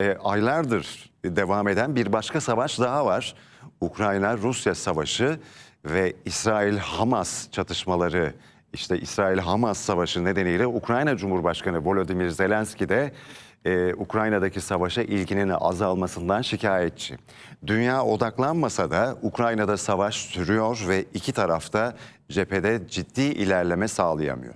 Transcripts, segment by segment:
E, aylardır devam eden bir başka savaş daha var. Ukrayna-Rusya savaşı ve İsrail-Hamas çatışmaları. İşte İsrail-Hamas savaşı nedeniyle Ukrayna Cumhurbaşkanı Volodymyr Zelenski de e, Ukrayna'daki savaşa ilginin azalmasından şikayetçi. Dünya odaklanmasa da Ukrayna'da savaş sürüyor ve iki tarafta cephede ciddi ilerleme sağlayamıyor.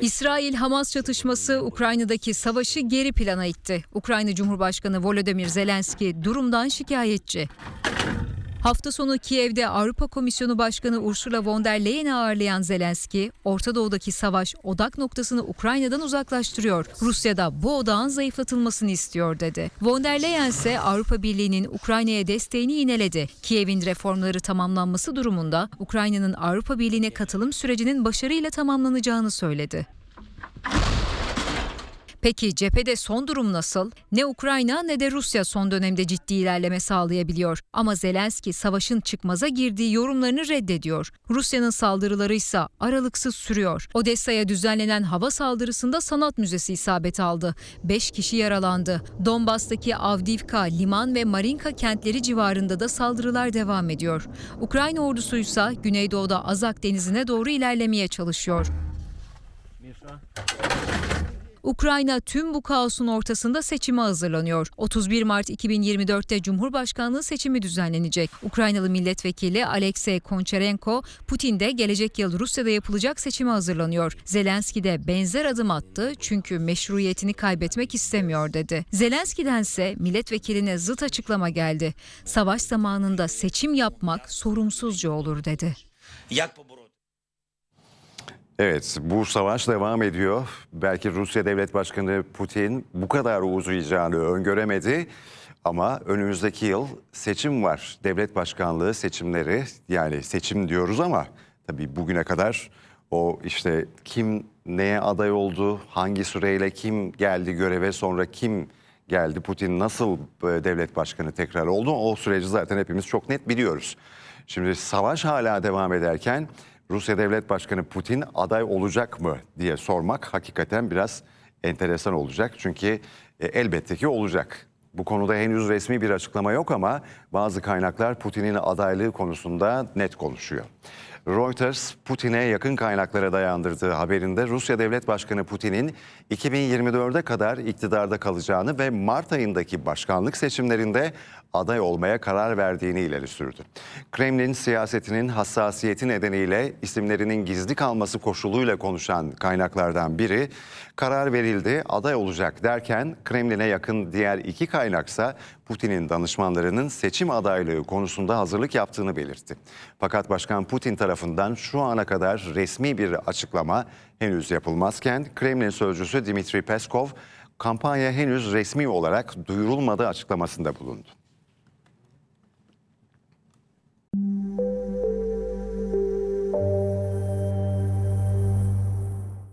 İsrail-Hamas çatışması Ukrayna'daki savaşı geri plana itti. Ukrayna Cumhurbaşkanı Volodymyr Zelenski durumdan şikayetçi. Hafta sonu Kiev'de Avrupa Komisyonu Başkanı Ursula von der Leyen'i ağırlayan Zelenski, Orta Doğu'daki savaş odak noktasını Ukrayna'dan uzaklaştırıyor. Rusya da bu odağın zayıflatılmasını istiyor dedi. Von der Leyen ise Avrupa Birliği'nin Ukrayna'ya desteğini yineledi. Kiev'in reformları tamamlanması durumunda Ukrayna'nın Avrupa Birliği'ne katılım sürecinin başarıyla tamamlanacağını söyledi. Peki cephede son durum nasıl? Ne Ukrayna ne de Rusya son dönemde ciddi ilerleme sağlayabiliyor. Ama Zelenski savaşın çıkmaza girdiği yorumlarını reddediyor. Rusya'nın saldırıları ise aralıksız sürüyor. Odessa'ya düzenlenen hava saldırısında sanat müzesi isabet aldı. 5 kişi yaralandı. Donbas'taki Avdivka, Liman ve Marinka kentleri civarında da saldırılar devam ediyor. Ukrayna ordusu ise Güneydoğu'da Azak denizine doğru ilerlemeye çalışıyor. Ukrayna tüm bu kaosun ortasında seçime hazırlanıyor. 31 Mart 2024'te Cumhurbaşkanlığı seçimi düzenlenecek. Ukraynalı milletvekili Alexey Konçarenko, Putin de gelecek yıl Rusya'da yapılacak seçime hazırlanıyor. Zelenski de benzer adım attı çünkü meşruiyetini kaybetmek istemiyor dedi. Zelenski'dense milletvekiline zıt açıklama geldi. Savaş zamanında seçim yapmak sorumsuzca olur dedi. Evet, bu savaş devam ediyor. Belki Rusya Devlet Başkanı Putin bu kadar uzayacağını öngöremedi. Ama önümüzdeki yıl seçim var. Devlet başkanlığı seçimleri yani seçim diyoruz ama tabii bugüne kadar o işte kim neye aday oldu, hangi süreyle kim geldi göreve sonra kim geldi, Putin nasıl e, devlet başkanı tekrar oldu o süreci zaten hepimiz çok net biliyoruz. Şimdi savaş hala devam ederken Rusya Devlet Başkanı Putin aday olacak mı diye sormak hakikaten biraz enteresan olacak. Çünkü e, elbette ki olacak. Bu konuda henüz resmi bir açıklama yok ama bazı kaynaklar Putin'in adaylığı konusunda net konuşuyor. Reuters, Putin'e yakın kaynaklara dayandırdığı haberinde Rusya Devlet Başkanı Putin'in 2024'e kadar iktidarda kalacağını ve Mart ayındaki başkanlık seçimlerinde aday olmaya karar verdiğini ileri sürdü. Kremlin siyasetinin hassasiyeti nedeniyle isimlerinin gizli kalması koşuluyla konuşan kaynaklardan biri karar verildi aday olacak derken Kremlin'e yakın diğer iki kaynaksa Putin'in danışmanlarının seçim adaylığı konusunda hazırlık yaptığını belirtti. Fakat Başkan Putin tarafından şu ana kadar resmi bir açıklama henüz yapılmazken Kremlin sözcüsü Dmitri Peskov kampanya henüz resmi olarak duyurulmadığı açıklamasında bulundu.